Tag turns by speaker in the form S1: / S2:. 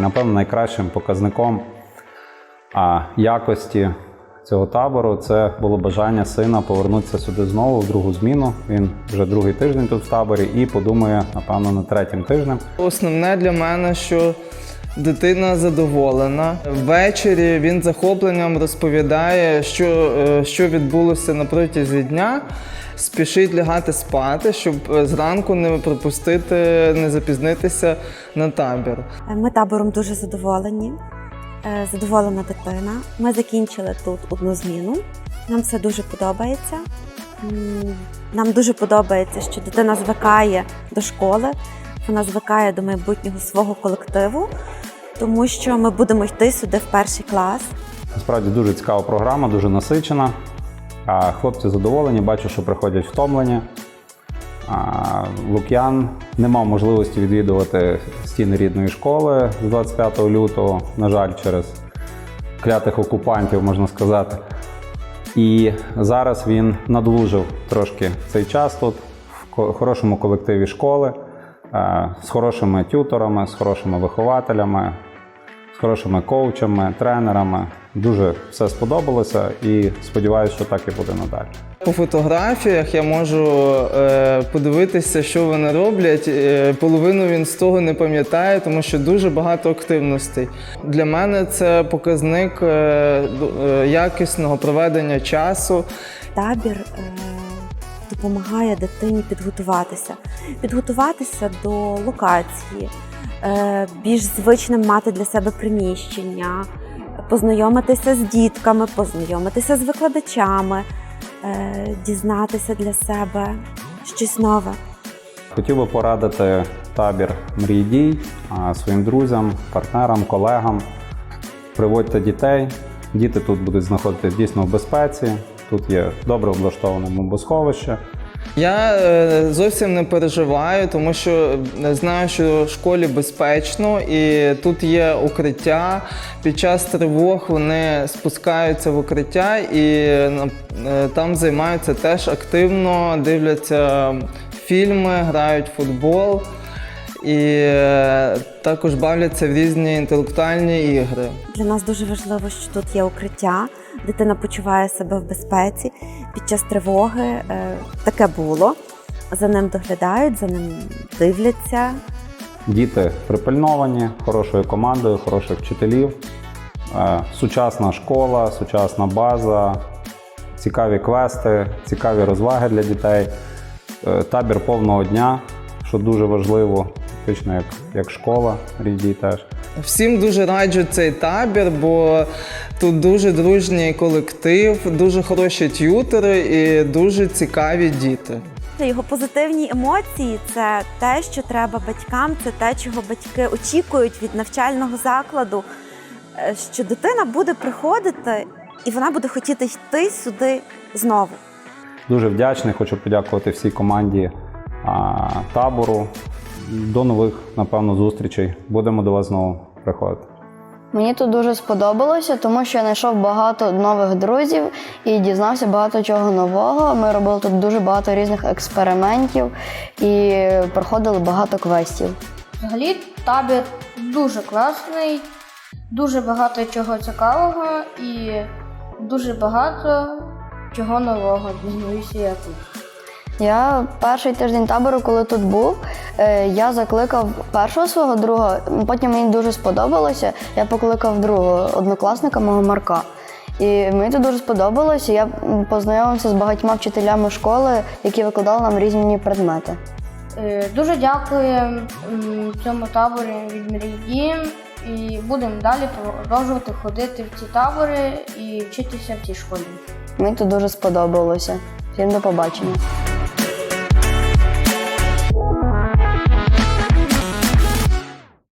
S1: Напевно, найкращим показником якості цього табору це було бажання сина повернутися сюди знову в другу зміну. Він вже другий тиждень тут в таборі і подумає, напевно, на третім тижнем.
S2: Основне для мене, що дитина задоволена. Ввечері він захопленням розповідає, що, е, що відбулося на протязі дня. Спішить лягати спати, щоб е, зранку не пропустити, не запізнитися на табір.
S3: Ми табором дуже задоволені. Е, Задоволена дитина. Ми закінчили тут одну зміну. Нам все дуже подобається. Нам дуже подобається, що дитина звикає до школи, вона звикає до майбутнього свого колективу, тому що ми будемо йти сюди в перший клас.
S1: Насправді дуже цікава програма, дуже насичена. А хлопці задоволені, бачу, що приходять втомлені. А Лук'ян не мав можливості відвідувати стіни рідної школи з 25 лютого, на жаль, через клятих окупантів, можна сказати. І зараз він надлужив трошки цей час тут, в хорошому колективі школи, з хорошими тюторами, з хорошими вихователями, хорошими коучами, тренерами. Дуже все сподобалося і сподіваюся, що так і буде надалі.
S2: По фотографіях я можу е, подивитися, що вони роблять. Е, половину він з того не пам'ятає, тому що дуже багато активностей. Для мене це показник е, е, якісного проведення часу.
S3: Табір е, допомагає дитині підготуватися, підготуватися до локації, більш звичним мати для себе приміщення, познайомитися з дітками, познайомитися з викладачами, е, дізнатися для себе щось нове.
S1: Хотів би порадити табір «Мрій дій» своїм друзям, партнерам, колегам. Приводьте дітей. Діти тут будуть знаходитись дійсно в безпеці. Тут є добре облаштоване бомбосховище.
S2: Я е, зовсім не переживаю, тому що е, знаю, що в школі безпечно і тут є укриття. Під час тривог вони спускаються в укриття і е, там займаються теж активно, дивляться фільми, грають в футбол і також бавляться в різні інтелектуальні ігри.
S3: Для нас дуже важливо, що тут є укриття, дитина почуває себе в безпеці. Під час тривоги е, таке було. За ним доглядають, за ним дивляться.
S1: Діти припильновані, хорошою командою, хороших вчителів, е, сучасна школа, сучасна база, цікаві квести, цікаві розваги для дітей, е, табір повного дня, що дуже важливо, фактично як, як школа, рідій теж.
S2: Всім дуже раджу цей табір, бо тут дуже дружній колектив, дуже хороші т'ютери і дуже цікаві діти.
S3: Його позитивні емоції це те, що треба батькам, це те, чого батьки очікують від навчального закладу, е, що дитина буде приходити і вона буде хотіти йти сюди знову.
S1: Дуже вдячний, хочу подякувати всій команді а, табору. До нових, напевно, зустрічей. Будемо до вас знову приходити.
S4: Мені тут дуже сподобалося, тому що я знайшов багато нових друзів і дізнався багато чого нового. Ми робили тут дуже багато різних експериментів і проходили багато квестів.
S5: Взагалі табір дуже класний, дуже багато чого цікавого і дуже багато чого нового дізнаюся я тут.
S4: Я перший тиждень табору, коли тут був, е, я закликав першого свого друга. Потім мені дуже сподобалося. Я покликав другого однокласника мого Марка. І мені тут дуже сподобалося. Я познайомився з багатьма вчителями школи, які викладали нам різні предмети.
S5: Е, Дуже дякую цьому таборі від Мрій і будемо далі продовжувати ходити в ці табори і вчитися в цій школі.
S4: Мені тут дуже сподобалося. Всім до побачення.